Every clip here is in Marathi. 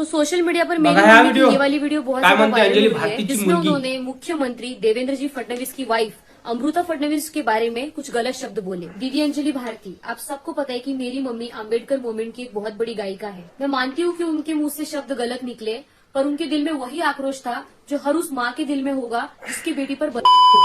तो सोशल मीडिया पर मेरी. ये वाली वीडियो बहुत अंजली है जिसमें उन्होंने मुख्यमंत्री देवेंद्र जी फडणवीस की वाइफ अमृता फडणवीस के बारे में कुछ गलत शब्द बोले दीदी अंजलि भारती आप सबको पता है कि मेरी मम्मी अंबेडकर मूवमेंट की एक बहुत बड़ी गायिका है मैं मानती हूँ कि उनके मुँह से शब्द गलत निकले पर उनके दिल में वही आक्रोश था जो हर उस माँ के दिल में होगा, जिसकी बेटी पर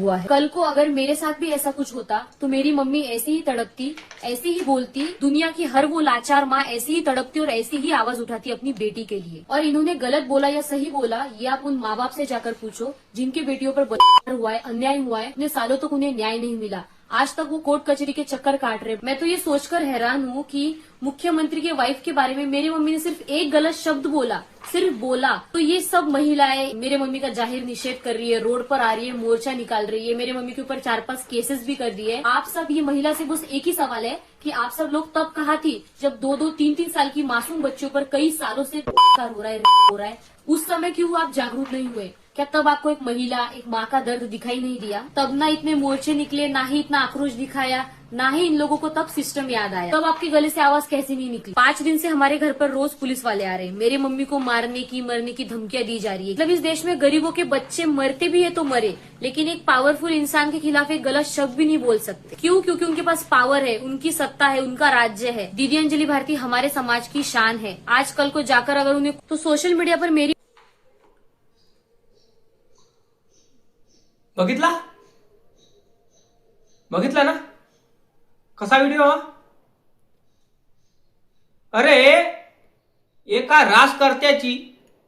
हुआ है। कल को अगर मेरे साथ भी ऐसा कुछ होता तो मेरी मम्मी ऐसे ही तड़पती, ऐसी ही बोलती, दुनिया की हर वो लाचार माँ ऐसी ही तड़पती और ऐसी ही आवाज़ उठाती अपनी बेटी के लिए। और इन्होंने गलत बोला या सही बोला, ये आप उन माँ बाप से जाकर पूछो, जिनके बेटियों पर बलात्कार हुआ है, अन्याय हुआ है इतने सालों तक तो उन्हें न्याय नहीं मिला। आज तक वो कोर्ट कचहरी के चक्कर काट रहे मैं तो ये सोचकर हैरान हूँ कि मुख्यमंत्री के वाइफ के बारे में मेरी मम्मी ने सिर्फ़ एक गलत शब्द बोला, सिर्फ़ बोला। तो ये सब महिलाएँ मेरे मम्मी का ज़ाहिर निषेध कर रही है, रोड पर आ रही है, मोर्चा निकाल रही है, मेरे मम्मी के ऊपर चार पाँच केसेस भी कर दिए आप सब ये महिला से बस एक ही सवाल है कि आप सब लोग तब कहा थी जब दो दो तीन तीन साल की मासूम बच्चों पर कई सालों से हो रहा है, हो रहा है। उस समय क्यों आप जागरूक नहीं हुए? क्या तब आपको एक महिला, एक माँ का दर्द दिखाई नहीं दिया? तब ना इतने मोर्चे निकले, ना ही इतना आक्रोश दिखाया, ना ही इन लोगों को तब सिस्टम याद आया। तब आपके गले से आवाज़ कैसे नहीं निकली? पाँच दिन से हमारे घर पर रोज पुलिस वाले आ रहे हैं। मेरे मम्मी को मारने की, मरने की धमकियाँ दी जा रही है। मतलब इस देश में गरीबों के बच्चे मरते भी है तो मरे, लेकिन एक पावरफुल इंसान के खिलाफ एक गलत शब्द भी नहीं बोल सकते। क्यों? क्योंकि उनके पास पावर है, उनकी सत्ता है, उनका राज्य है। दीदी अंजलि भारती हमारे समाज की शान है। आज कल को जाकर अगर उन्हें तो सोशल मीडिया पर मेरी बघितला? बघितला ना? कसा व्हिडिओ हा? अरे एका राजकर्त्याची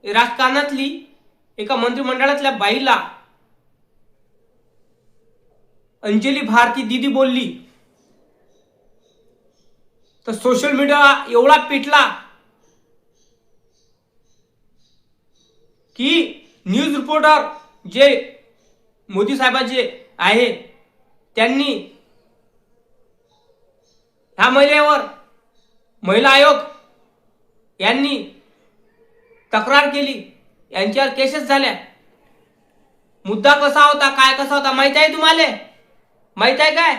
राजकारणातली एका मंत्रिमंडळातल्या बाईला अंजली भारती दिदी बोलली. तर सोशल मीडिया एवढा पिटला की न्यूज रिपोर्टर जे मोदी साहेबांचे आहे त्यांनी ह्या महिलेवर महिला आयोग यांनी तक्रार केली. यांच्यावर केसेस झाल्या. मुद्दा कसा होता काय कसा होता माहीत आहे तुम्हाला? माहीत आहे काय?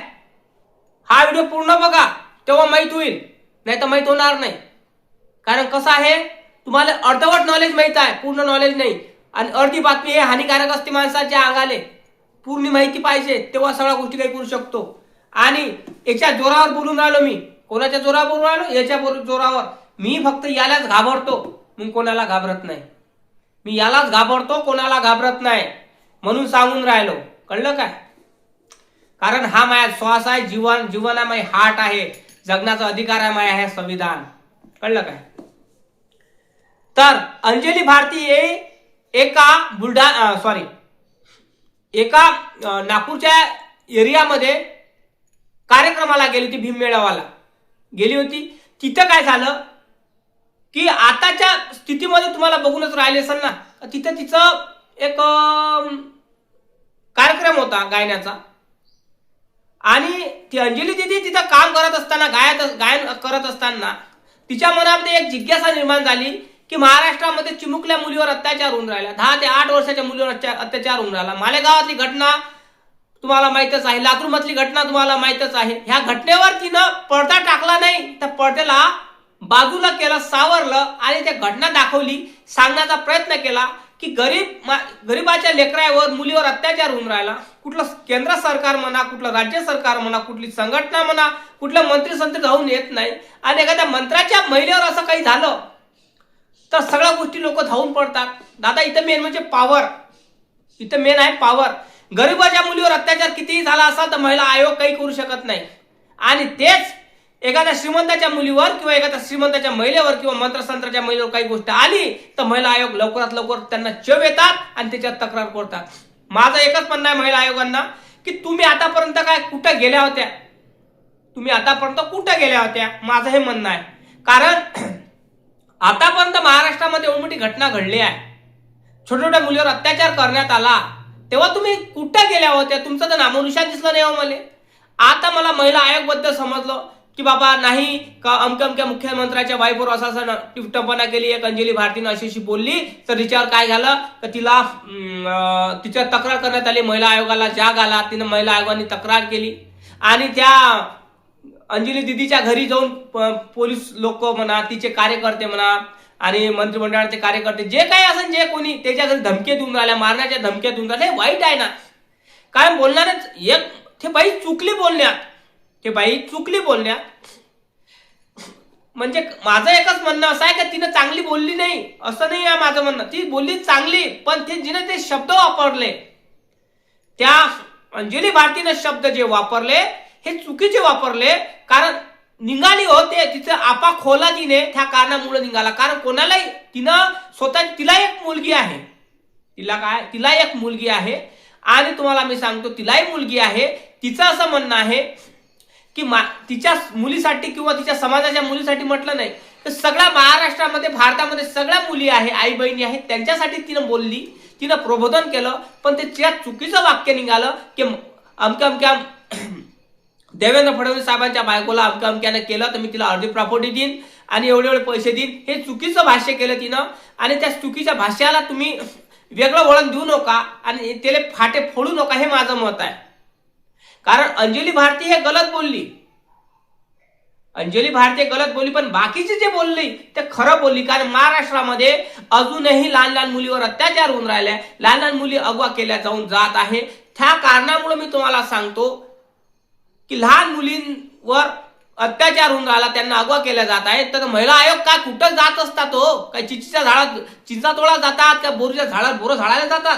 हा व्हिडिओ पूर्ण बघा तेव्हा माहीत होईल. नाही तर माहीत होणार नाही. कारण कसं आहे तुम्हाला अर्धवट नॉलेज माहीत आहे पूर्ण नॉलेज नाही. आणि अर्धी बातमी हे हानिकारक असते माणसाच्या अंगाले. पूर्ण माहिती पाहिजे तेव्हा सगळ्या गोष्टी काही करू शकतो. आणि याच्या जोरावर बोलून राहिलो मी. कोणाच्या जोरावर बोलून राहिलो? याच्या जोरावर. मी फक्त यालाच घाबरतो. मग कोणाला घाबरत नाही. मी यालाच घाबरतो कोणाला घाबरत नाही. म्हणून सांगून राहिलो. कळलं काय? कारण हा माया श्वास आहे जीवन जीवन आहे हार्ट आहे. जगण्याचा अधिकार आहे माया हे संविधान. कळलं काय? तर अंजली भारती हे एका बुलढाणा सॉरी एका नागपूरच्या एरियामध्ये कार्यक्रमाला गेली होती भीममेळावाला. गेली होती. तिथं काय झालं? की आताच्या स्थितीमध्ये तुम्हाला बघूनच राहिले असेल ना तिथं तिचं एक कार्यक्रम होता गायनाचा. आणि ती अंजली दिदी तिथं काम करत असताना गायत गायन करत असताना तिच्या मनामध्ये एक जिज्ञासा निर्माण झाली. की महाराष्ट्रामध्ये चिमुकल्या मुलीवर अत्याचार होऊन राहिला. दहा ते आठ वर्षाच्या मुलीवर अत्या- अत्याचार होऊन राहिला. मालेगावातली घटना तुम्हाला माहितच आहे. लातूर मधली घटना तुम्हाला माहितच आहे. ह्या घटनेवर तिनं पडदा टाकला नाही त्या पडद्याला बाजूला केलं सावरलं आणि त्या घटना दाखवली सांगण्याचा प्रयत्न केला की गरीब मा- गरीबाच्या लेकरावर मुलीवर अत्याचार होऊन राहिला. कुठलं केंद्र सरकार म्हणा कुठलं राज्य सरकार म्हणा कुठली संघटना म्हणा कुठलं मंत्री संत्री धावून येत नाही. आणि एखाद्या मंत्र्याच्या महिलेवर असं काही झालं तर सगळ्या गोष्टी लोक धावून पडतात. दादा इथं मेन म्हणजे पॉवर इथं मेन आहे पॉवर गरीबाच्या मुलीवर अत्याचार कितीही झाला असा तर महिला आयोग काही करू शकत नाही. आणि तेच एखाद्या श्रीमंताच्या मुलीवर किंवा एखाद्या श्रीमंताच्या महिलेवर किंवा मंत्रसंत्राच्या महिलेवर काही गोष्ट आली तर महिला आयोग लवकरात लवकर त्यांना चव येतात आणि त्याच्यात तक्रार करतात. माझं एकच म्हणणं आहे महिला आयोगांना की तुम्ही आतापर्यंत काय कुठं गेल्या होत्या? तुम्ही आतापर्यंत कुठं गेल्या होत्या? माझं हे म्हणणं आहे. कारण आतापर्यंत महाराष्ट्रामध्ये एवढी मोठी घटना घडली आहे. छोट्या छोट्या मुलीवर अत्याचार करण्यात आला. तेव्हा तुम्ही कुठं गेल्या होत्या? तुमचं तर नामोनिशान दिसलं नाही हो मला. आता मला महिला आयोगबद्दल समजलं की बाबा नाही का अमक्या अमक्या मुख्यमंत्र्याच्या वाईफवर असं असं टिपटपणा केली एक अंजली भारतीनं अशीशी बोलली. तर तिच्यावर काय झालं? तर तिला तिच्यावर तक्रार करण्यात आली. महिला आयोगाला जाग आला. तिनं महिला आयोगाने तक्रार केली. आणि त्या अंजली दिदीच्या घरी जाऊन प- पोलीस लोक म्हणा तिचे कार्यकर्ते म्हणा आणि मंत्रिमंडळाचे कार्यकर्ते जे काही असेल जे कोणी त्याच्या घरी धमके देऊन राहिल्या मारण्याच्या धमक्या देऊन राहिल्या. हे वाईट आहे ना. काय बोलणारच एक ते बाई चुकली बोलण्यात. ते बाई चुकली बोलण्यात. म्हणजे माझं एकच म्हणणं असं आहे का तिनं चांगली बोलली नाही. असं नाही आहे माझं म्हणणं. ती बोलली चांगली पण ते जिने ते शब्द वापरले. त्या अंजली भारतीनं शब्द जे वापरले हे चुकीचे वापरले कारण निघाली होते तिचं आपा खोला तिने त्या कारणामुळे निघाला कारण कोणालाही तिनं स्वतः तिला एक मुलगी आहे. तिला काय? तिला एक मुलगी आहे. आणि तुम्हाला मी सांगतो तिलाही मुलगी आहे. तिचं असं म्हणणं आहे की मा तिच्या मुलीसाठी किंवा तिच्या समाजाच्या मुलीसाठी म्हटलं नाही. तर सगळ्या महाराष्ट्रामध्ये भारतामध्ये सगळ्या मुली आहे आई बहिणी आहेत. त्यांच्यासाठी तिनं बोलली तिनं प्रबोधन केलं. पण ते त्या चुकीचं वाक्य निघालं की अमक्या अमक्या देवेंद्र फडणवीस साहेबांच्या बायकोला अमक्या अमक्यानं केलं तर मी तिला अर्धी प्रॉपर्टी देईन आणि एवढे एवढे पैसे देईन. हे चुकीचं भाष्य केलं तिनं. आणि त्या चुकीच्या भाष्याला तुम्ही वेगळं वळण देऊ नका आणि त्याला फाटे फोडू नका हे माझं मत आहे. कारण अंजली भारती हे गलत बोलली. अंजली भारती गलत बोलली पण बाकीचे जे बोलली ते खरं बोलली. कारण महाराष्ट्रामध्ये अजूनही लहान लहान मुलीवर अत्याचार होऊन राहिले लहान लहान मुली अगवा केल्या जाऊन जात आहे. त्या कारणामुळे मी तुम्हाला सांगतो की लहान मुलींवर अत्याचार होऊन राहिला त्यांना अगवा केल्या जात आहे तर महिला आयोग काय कुठं जात असतात हो? काय चिंचीच्या झाडात चिंचा तोडा जातात का बोरीच्या झाडात बोरं झाडाला जातात?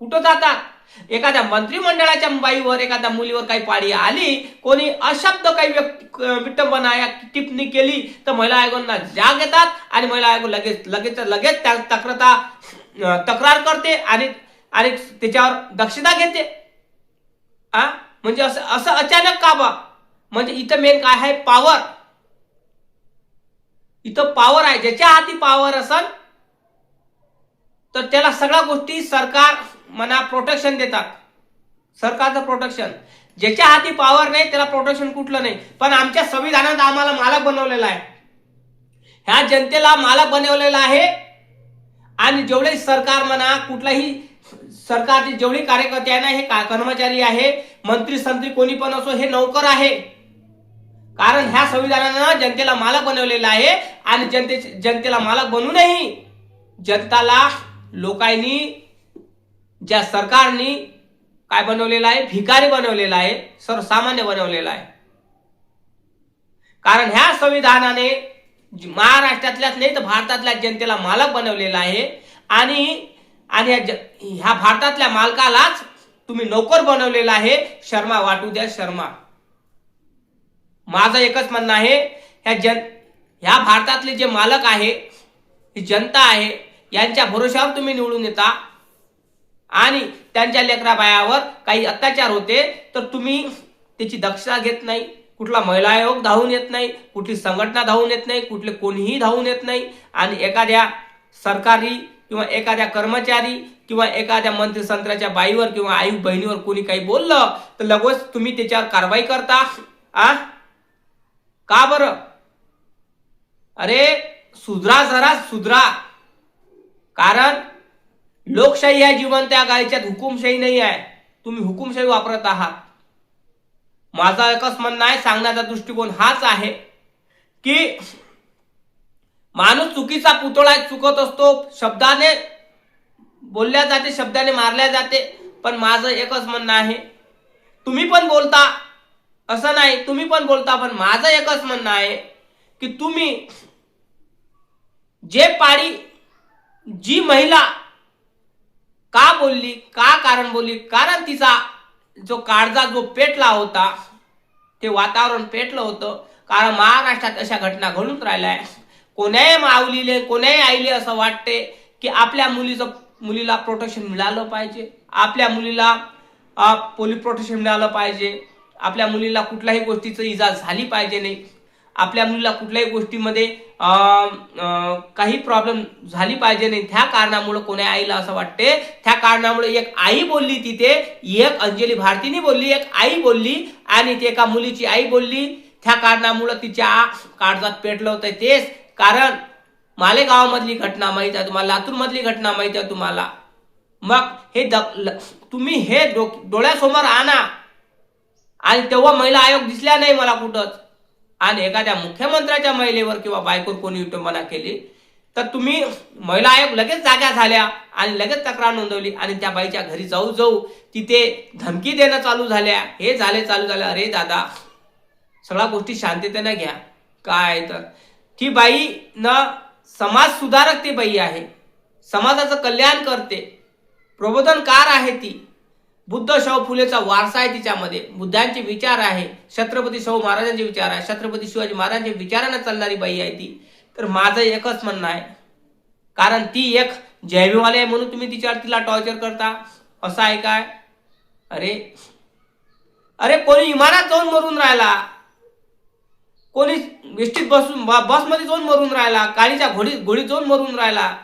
कुठं जातात? एखाद्या मंत्रिमंडळाच्या बाईवर एखाद्या मुलीवर काही पाडी आली कोणी अशब्द काही व्यक्ती विटंबना या टिप्पणी केली तर महिला आयोगांना जाग येतात आणि महिला आयोग लगेच लगेच लगेच त्या तक्रता तक्रार करते आणि आणि त्याच्यावर दक्षता घेते. आ? म्हणजे असं असं अचानक का बा? म्हणजे इथं मेन काय आहे? पॉवर इथं पॉवर आहे. ज्याच्या हाती पॉवर असल तर त्याला सगळ्या गोष्टी सरकार म्हणा प्रोटेक्शन देतात. सरकारचं प्रोटेक्शन ज्याच्या हाती पॉवर नाही त्याला प्रोटेक्शन कुठलं नाही. पण आमच्या संविधानात आम्हाला मालक बनवलेला आहे. ह्या जनतेला मालक बनवलेला आहे. आणि जेवढे सरकार म्हणा कुठलाही सरकारचे जेवढे कार्यकर्ते आहे ना हे का- कर्मचारी आहे मंत्री संत्री कोणी पण असो हे नौकर आहे. कारण ह्या संविधानानं जनतेला मालक बनवलेला आहे आणि जनते जनतेला मालक बनूनही जनताला लोकांनी ज्या सरकारनी काय बनवलेलं आहे भिकारी बनवलेला आहे सर्वसामान्य बनवलेला आहे. कारण ह्या संविधानाने महाराष्ट्रातल्याच नाही तर भारतातल्या जनतेला मालक बनवलेला आहे आणि आणि ह्या ज- ह्या भारतातल्या मालकालाच तुम्ही नोकर बनवलेला आहे. शर्मा वाटू द्या शर्मा. माझं एकच म्हणणं आहे ह्या जन ह्या भारतातले जे मालक आहे ही जनता आहे यांच्या भरोशावर तुम्ही निवडून येता. आणि त्यांच्या लेकराबायावर काही अत्याचार होते तर तुम्ही त्याची दक्षता घेत नाही. कुठला महिला आयोग धावून येत नाही कुठली संघटना धावून येत नाही कुठले कोणीही धावून येत नाही. आणि एखाद्या सरकारी किंवा एखाद्या कर्मचारी किंवा एखाद्या मंत्री संत्राच्या बाईवर किंवा आई बहिणीवर कोणी काही बोललं तर लगोच तुम्ही त्याच्यावर कारवाई करता. आ? का बरं? अरे सुधरा जरा सुधरा. कारण लोकशाही आहे जीवन त्या गायच्यात हुकुमशाही नाही आहे. तुम्ही हुकुमशाही वापरत आहात. माझा एकच म्हणणं आहे सांगण्याचा दृष्टिकोन हाच आहे की माणूस चुकीचा पुतळा चुकत असतो शब्दाने बोलल्या जाते शब्दाने मारल्या जाते पण माझं एकच म्हणणं आहे. तुम्ही पण बोलता असं नाही तुम्ही पण बोलता पण माझं एकच म्हणणं आहे की तुम्ही जे पाळी जी महिला का बोलली का कारण बोलली कारण तिचा जो काळजा जो पेटला होता ते वातावरण पेटलं होतं कारण महाराष्ट्रात अशा घटना घडून राहिल्या आहे कोण्याही माऊलीले कोण्याही आईले असं वाटते की आपल्या मुलीचं मुलीला प्रोटेक्शन मिळालं पाहिजे. आपल्या मुलीला पोलीस प्रोटेक्शन मिळालं पाहिजे. आपल्या मुलीला कुठल्याही गोष्टीचं इजा झाली पाहिजे नाही. आपल्या मुलीला कुठल्याही गोष्टीमध्ये काही प्रॉब्लेम झाली पाहिजे नाही. त्या कारणामुळे कोण्या आईला असं वाटते. त्या कारणामुळे एक आई बोलली तिथे एक अंजली भारतीने बोलली एक आई बोलली आणि ती एका मुलीची आई बोलली. त्या कारणामुळे तिच्या काळजात पेटलं होतं तेच. कारण मालेगावामधली घटना माहीत आहे तुम्हाला लातूरमधली घटना माहीत आहे तुम्हाला. मग हे द- तुम्ही हे डोळ्यासमोर आणा. आणि तेव्हा महिला आयोग दिसल्या नाही मला कुठंच. आणि एखाद्या मुख्यमंत्र्याच्या महिलेवर किंवा बायकोर कोणी विटंबना केली तर तुम्ही महिला आयोग लगेच जाग्या झाल्या आणि लगेच तक्रार नोंदवली आणि त्या बाईच्या घरी जाऊ जाऊ तिथे धमकी देणं चालू झाल्या. हे झाले चालू झालं. अरे दादा सगळ्या गोष्टी शांततेनं घ्या. काय तर? ती बाई न समाज सुधारक ती बाई आहे. समाजाचं कल्याण करते. प्रबोधनकार आहे ती. बुद्ध शाहू फुलेचा वारसा आहे तिच्यामध्ये. बुद्धांचे विचार आहे. छत्रपती शाहू महाराजांचे विचार आहे. छत्रपती शिवाजी महाराजांच्या विचारानं चालणारी बाई आहे ती. तर माझं एकच म्हणणं आहे. कारण ती एक जैवीवाली आहे म्हणून तुम्ही तिच्यावर तिला टॉर्चर करता. असं आहे काय? अरे अरे कोणी इमारात जाऊन मरून राहिला. कोणी एसटीत बसून बसमध्ये जाऊन मरून राहिला गाडीच्या घोडी घोडीत जाऊन मरून राहिला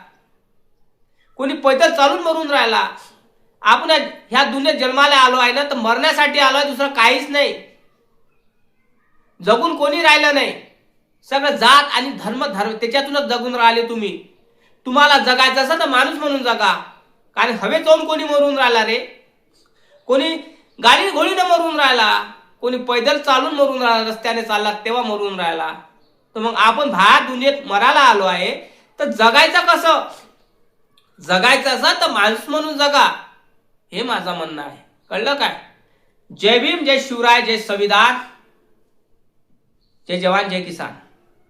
कोणी पैदल चालून मरून राहिला. आपण ह्या दुनियेत जन्माला आलो आहे ना तर मरण्यासाठी आलो आहे दुसरं काहीच नाही. जगून कोणी राहिलं नाही. सगळं जात आणि धर्म धर्म त्याच्यातूनच जगून राहिले तुम्ही. तुम्हाला जगायचं असं तर माणूस म्हणून जगा. कारण हवेत जाऊन कोणी मरून राहिला रे? कोणी गाडी घोडीनं मरून राहिला. कोणी पैदल चालून मरून राहिला रस्त्याने चालला तेव्हा मरून राहिला. तर मग आपण बाहेर दुनियेत मरायला आलो आहे तर जगायचं कसं? जगायचं असं तर माणूस म्हणून जगा. हे माझं म्हणणं आहे. कळलं काय? जय भीम जय शिवराय जय संविधान जय जवान जय किसान.